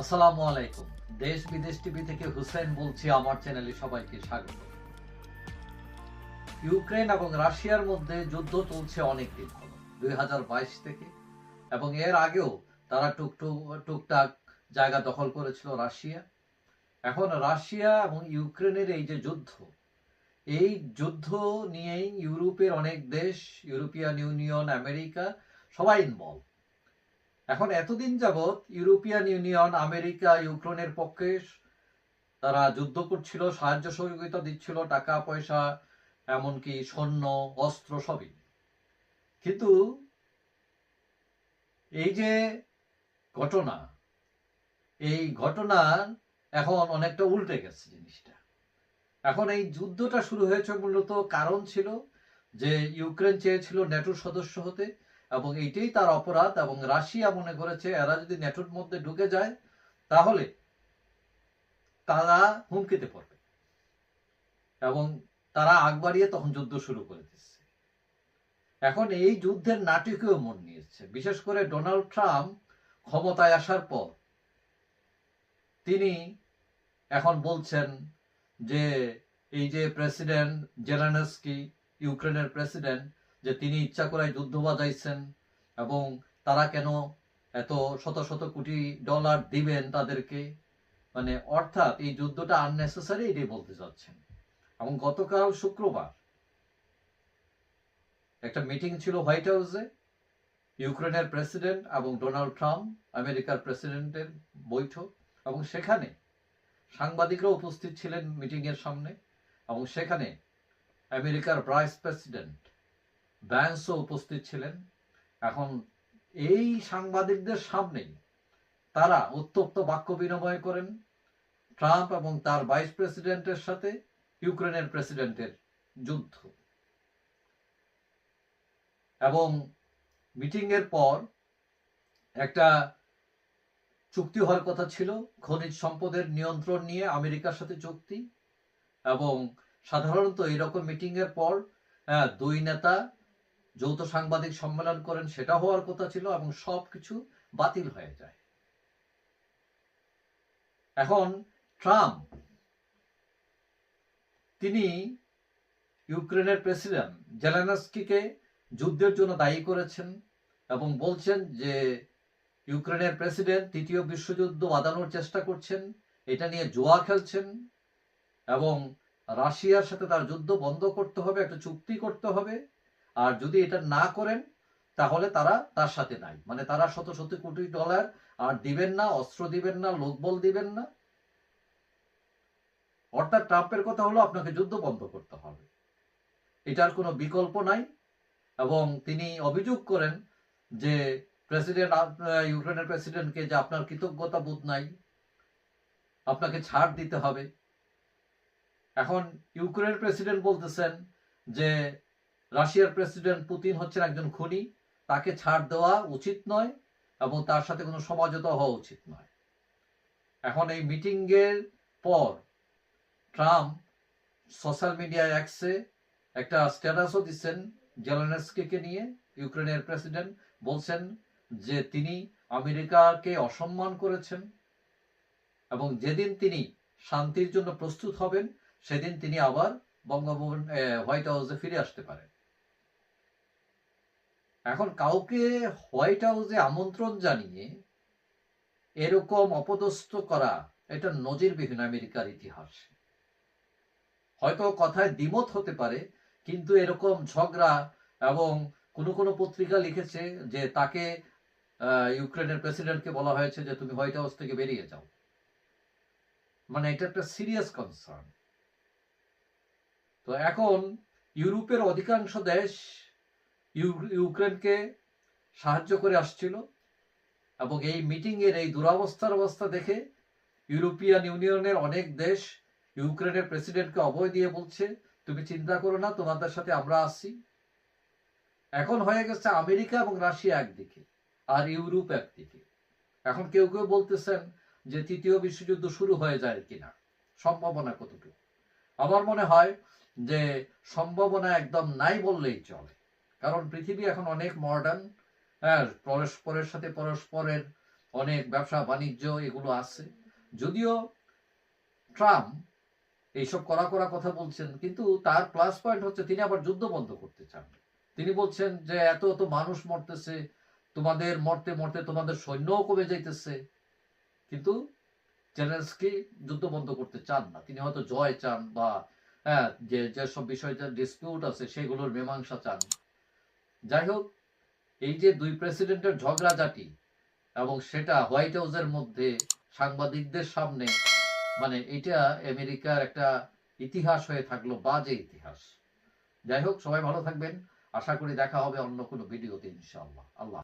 আসসালামু আলাইকুম। দেশ বিদেশ টিভি থেকে হুসেন বলছি, আমার চ্যানেলে সবাইকে স্বাগত। ইউক্রেন এবং রাশিয়ার মধ্যে যুদ্ধ চলছে অনেক দিন হলো, দুই থেকে, এবং এর আগেও তারা টুকটুক টুকটাক জায়গা দখল করেছিল রাশিয়া। এখন রাশিয়া এবং ইউক্রেনের এই যে যুদ্ধ, এই যুদ্ধ নিয়েই ইউরোপের অনেক দেশ, ইউরোপিয়ান ইউনিয়ন, আমেরিকা সবাই ইনভলভ এখন এতদিন যাবৎ ইউরোপিয়ান ইউনিয়ন, আমেরিকা, ইউক্রেনের পক্ষে তারা যুদ্ধ করছিল, সাহায্য সহযোগিতা দিচ্ছিল, টাকা, পয়সা, এমনকি সৈন্য অস্ত্র সবই। কিন্তু এই যে ঘটনা, এই ঘটনা এখন অনেকটা উল্টে গেছে জিনিসটা। এখন এই যুদ্ধটা শুরু হয়েছে মূলত কারণ ছিল যে ইউক্রেন চেয়েছিল নেটোর সদস্য হতে এবং এইটাই তার অপরাধ এবং রাশিয়া মনে করেছে এরা যদি নেটোর মধ্যে ঢুকে যায়, তাহলে তারা হুমকিতে পড়বে। এবং তারা আগ বাড়িয়ে তখন যুদ্ধ শুরু করে দিচ্ছে। এখন এই যুদ্ধের নাটকীয় মন নিয়েছে। বিশেষ করে ডোনাল্ড ট্রাম্প ক্ষমতায় আসার পর তিনি এখন বলছেন যে এই যে প্রেসিডেন্ট জেলানস্কি, ইউক্রেনের প্রেসিডেন্ট যে তিনি ইচ্ছা করে যুদ্ধ বাজাইছেন এবং তারা কেন এত শত শত কোটি ডলার দিবেন তাদেরকে? মানে অর্থাৎ এই যুদ্ধটা আননেসেসারি এটাই বলতে চাচ্ছেন। এবং গতকাল শুক্রবার একটা মিটিং ছিল হোয়াইট হাউসে, ইউক্রেনের প্রেসিডেন্ট এবং ডোনাল্ড ট্রাম্প, আমেরিকার প্রেসিডেন্টের বৈঠক, এবং সেখানে সাংবাদিকরা উপস্থিত ছিলেন মিটিং এর সামনে, এবং সেখানে আমেরিকার ভাইস প্রেসিডেন্ট ব্যান্সও উপস্থিত ছিলেন। এখন এই সাংবাদিকদের সামনেই তারা উত্তপ্ত বাক্য বিনিময় করেন। ট্রাম্প এবং তার ভাইস প্রেসিডেন্টের সাথে ইউক্রেনের প্রেসিডেন্টের যুদ্ধ। এবং মিটিং এর পর একটা চুক্তি হওয়ার কথা ছিল, খনিজ সম্পদের নিয়ন্ত্রণ নিয়ে আমেরিকার সাথে চুক্তি। এবং সাধারণত এইরকম মিটিং এর পর দুই নেতা যৌথ সাংবাদিক সম্মেলন করেন, সেটা হওয়ার কথা ছিল এবং সবকিছু বাতিল হয়ে যায়। এখন ট্রাম্প, তিনি ইউক্রেনের প্রেসিডেন্ট জেলেনস্কিকে যুদ্ধের জন্য দায়ী করেছেন এবং বলছেন যে ইউক্রেনের প্রেসিডেন্ট তৃতীয় বিশ্বযুদ্ধ বাঁধানোর চেষ্টা করছেন, এটা নিয়ে জোয়া খেলছেন এবং রাশিয়ার সাথে তার যুদ্ধ বন্ধ করতে হবে, একটা চুক্তি করতে হবে। আর যদি এটা না করেন, তাহলে তারা তার সাথে নাই। মানে তারা শত শত কোটি ডলার আর দিবেন না, অস্ত্র দিবেন না, লোকবল দিবেন না। অর্থাৎ ট্রাম্পের কথা হলো আপনাকে যুদ্ধ বন্ধ করতে হবে। এটার কোনো বিকল্প নাই। এবং তিনি অভিযোগ করেন যে প্রেসিডেন্ট ইউক্রেনের প্রেসিডেন্টকে যে আপনার কৃতজ্ঞতা বোধ নাই, আপনাকে ছাড় দিতে হবে। এখন ইউক্রেনের প্রেসিডেন্ট বলতেছেন যে রাশিয়ার প্রেসিডেন্ট পুতিন হচ্ছেন একজন খুনি। তাকে ছাড় দেওয়া উচিত নয় এবং তার সাথে কোনো সমঝোতা হওয়া উচিত নয়। এখন এই মিটিং এর পর ট্রাম্প সোশ্যাল মিডিয়া অ্যাক্সে একটা স্ট্যাটাসও দিচ্ছেন জেলেনস্কিকে নিয়ে। ইউক্রেনের প্রেসিডেন্ট বলছেন যে তিনি আমেরিকাকে অসম্মান করেছেন এবং যেদিন তিনি শান্তির জন্য প্রস্তুত হবেন, সেদিন তিনি আবার বঙ্গভবন হোয়াইট হাউসে ফিরে আসতে পারেন। এখন কাউকে হোয়াইট হাউসে আমন্ত্রণ জানিয়ে এরকম অপদস্থ করা, এটা নজিরবিহীন আমেরিকার ইতিহাসে। হয়তো কথায় দ্বিমত হতে পারে, কিন্তু এরকম ঝগড়া এবং কোন কোন পত্রিকা লিখেছে যে তাকে ইউক্রেনের প্রেসিডেন্টকে বলা হয়েছে যে তুমি হোয়াইট হাউস থেকে বেরিয়ে যাও। মানে এটা একটা সিরিয়াস কনসার্ন। তো এখন ইউরোপের অধিকাংশ দেশ ইউক্রেনকে সাহায্য করে আসছিল এবং এই মিটিং এর এই দুরাবস্থার অবস্থা দেখে ইউরোপিয়ান ইউনিয়নের অনেক দেশ ইউক্রেনের প্রেসিডেন্টকে অভয় দিয়ে বলছে, তুমি চিন্তা করো না, তোমাদের সাথে আমরা আসছি এখন হয়ে গেছে আমেরিকা এবং রাশিয়া একদিকে আর ইউরোপ একদিকে। এখন কেউ কেউ বলতেছেন যে তৃতীয় বিশ্বযুদ্ধ শুরু হয়ে যায় কিনা, সম্ভাবনা কতটুকু? আমার মনে হয় যে সম্ভাবনা একদম নাই বললেই চলে। কারণ পৃথিবী এখন অনেক মডার্ন হ্যাঁ পরস্পরের সাথে পরস্পরের অনেক ব্যবসা, বাণিজ্য, এগুলো আছে। যদিও ট্রাম্প এইসব করা করা কথা বলছেন, কিন্তু তার প্লাস পয়েন্ট হচ্ছে তিনি আবার যুদ্ধ বন্ধ করতে চান। তিনি বলছেন যে এত এত মানুষ মরতেছে, তোমাদের মরতে মরতে তোমাদের সৈন্যও কমে যাইতেছে। কিন্তু জেলেন্সকি যুদ্ধ বন্ধ করতে চান না। তিনি হয়তো জয় চান বা হ্যাঁ যে, যেসব বিষয় ডিসপিউট আছে, সেগুলোর মীমাংসা চান। যাই হোক, এই যে দুই প্রেসিডেন্টের ঝগড়া ঝগড়াঝাটি এবং সেটা হোয়াইট হাউসের মধ্যে সাংবাদিকদের সামনে মানে এটা আমেরিকার একটা ইতিহাস হয়ে থাকল, বাজে ইতিহাস। যাই হোক, সবাই ভালো থাকবেন। আশা করি দেখা হবে অন্য কোনো ভিডিওতে, ইনশাআল্লাহ। আল্লাহ